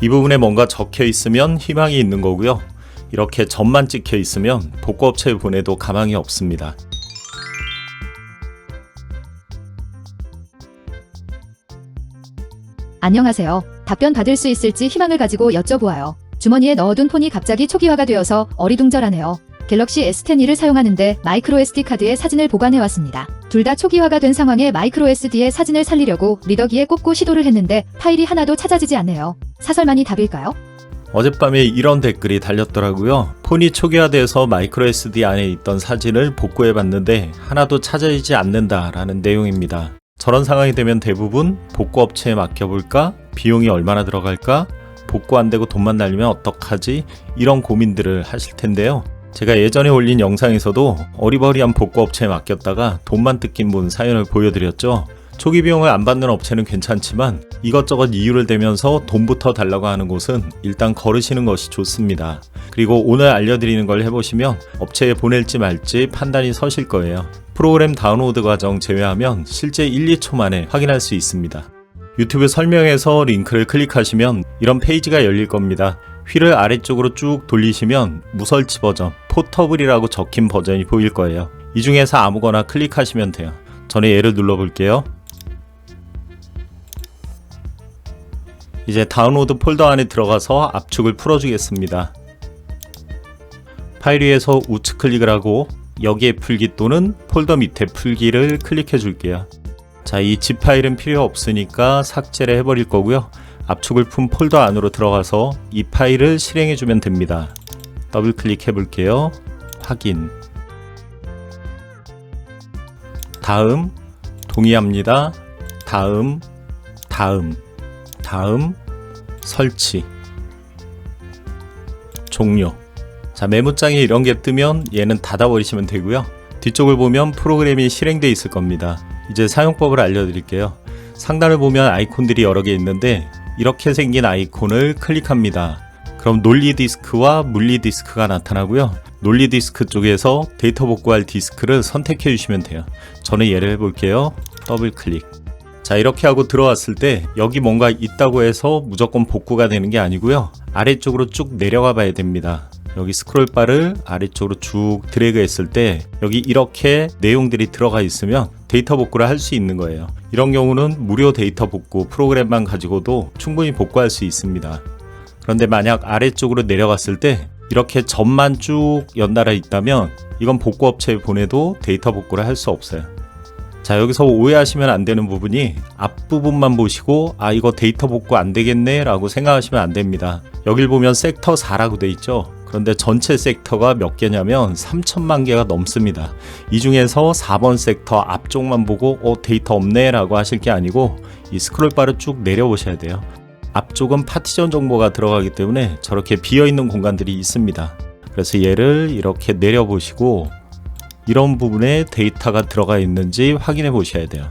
이 부분에 뭔가 적혀 있으면 희망이 있는 거고요. 이렇게 점만 찍혀 있으면 복구업체에 보내도 가망이 없습니다. 안녕하세요. 답변 받을 수 있을지 희망을 가지고 여쭤보아요. 주머니에 넣어둔 폰이 갑자기 초기화가 되어서 어리둥절하네요. 갤럭시 S10e를 사용하는데 마이크로 SD 카드에 사진을 보관해 왔습니다. 둘 다 초기화가 된 상황에 마이크로 SD에 사진을 살리려고 리더기에 꽂고 시도를 했는데 파일이 하나도 찾아지지 않네요. 사설만이 답일까요? 어젯밤에 이런 댓글이 달렸더라고요. 폰이 초기화돼서 마이크로 SD 안에 있던 사진을 복구해 봤는데 하나도 찾아지지 않는다라는 내용입니다. 저런 상황이 되면 대부분 복구 업체에 맡겨볼까? 비용이 얼마나 들어갈까? 복구 안 되고 돈만 날리면 어떡하지? 이런 고민들을 하실 텐데요. 제가 예전에 올린 영상에서도 어리버리한 복구 업체에 맡겼다가 돈만 뜯긴 분 사연을 보여드렸죠. 초기 비용을 안 받는 업체는 괜찮지만 이것저것 이유를 대면서 돈부터 달라고 하는 곳은 일단 거르시는 것이 좋습니다. 그리고 오늘 알려드리는 걸 해보시면 업체에 보낼지 말지 판단이 서실 거예요. 프로그램 다운로드 과정 제외하면 실제 1, 2초 만에 확인할 수 있습니다. 유튜브 설명에서 링크를 클릭하시면 이런 페이지가 열릴 겁니다. 휠을 아래쪽으로 쭉 돌리시면 무설치 버전, 포터블이라고 적힌 버전이 보일 거예요. 이 중에서 아무거나 클릭하시면 돼요. 저는 얘를 눌러볼게요. 이제 다운로드 폴더 안에 들어가서 압축을 풀어주겠습니다. 파일 위에서 우측 클릭을 하고 여기에 풀기 또는 폴더 밑에 풀기를 클릭해 줄게요. 자, 이 zip 파일은 필요 없으니까 삭제를 해버릴 거고요. 압축을 푼 폴더 안으로 들어가서 이 파일을 실행해 주면 됩니다. 더블 클릭해 볼게요. 확인. 다음, 동의합니다. 다음, 다음, 다음, 설치. 종료. 자, 메모장에 이런 게 뜨면 얘는 닫아버리시면 되고요. 뒤쪽을 보면 프로그램이 실행되어 있을 겁니다. 이제 사용법을 알려드릴게요. 상단을 보면 아이콘들이 여러 개 있는데 이렇게 생긴 아이콘을 클릭합니다. 그럼 논리 디스크와 물리 디스크가 나타나고요. 논리 디스크 쪽에서 데이터 복구할 디스크를 선택해 주시면 돼요. 저는 예를 해볼게요. 더블 클릭. 자 이렇게 하고 들어왔을 때 여기 뭔가 있다고 해서 무조건 복구가 되는 게 아니고요. 아래쪽으로 쭉 내려가 봐야 됩니다. 여기 스크롤 바를 아래쪽으로 쭉 드래그 했을 때 여기 이렇게 내용들이 들어가 있으면 데이터 복구를 할 수 있는 거예요. 이런 경우는 무료 데이터 복구 프로그램만 가지고도 충분히 복구할 수 있습니다. 그런데 만약 아래쪽으로 내려갔을 때 이렇게 점만 쭉 연달아 있다면 이건 복구 업체에 보내도 데이터 복구를 할 수 없어요. 자 여기서 오해하시면 안 되는 부분이 앞부분만 보시고 아 이거 데이터 복구 안 되겠네 라고 생각하시면 안 됩니다. 여길 보면 섹터 4라고 돼 있죠? 그런데 전체 섹터가 몇 개냐면 3천만 개가 넘습니다. 이 중에서 4번 섹터 앞쪽만 보고 어 데이터 없네 라고 하실 게 아니고 이 스크롤 바를 쭉 내려보셔야 돼요. 앞쪽은 파티션 정보가 들어가기 때문에 저렇게 비어있는 공간들이 있습니다. 그래서 얘를 이렇게 내려보시고 이런 부분에 데이터가 들어가 있는지 확인해 보셔야 돼요.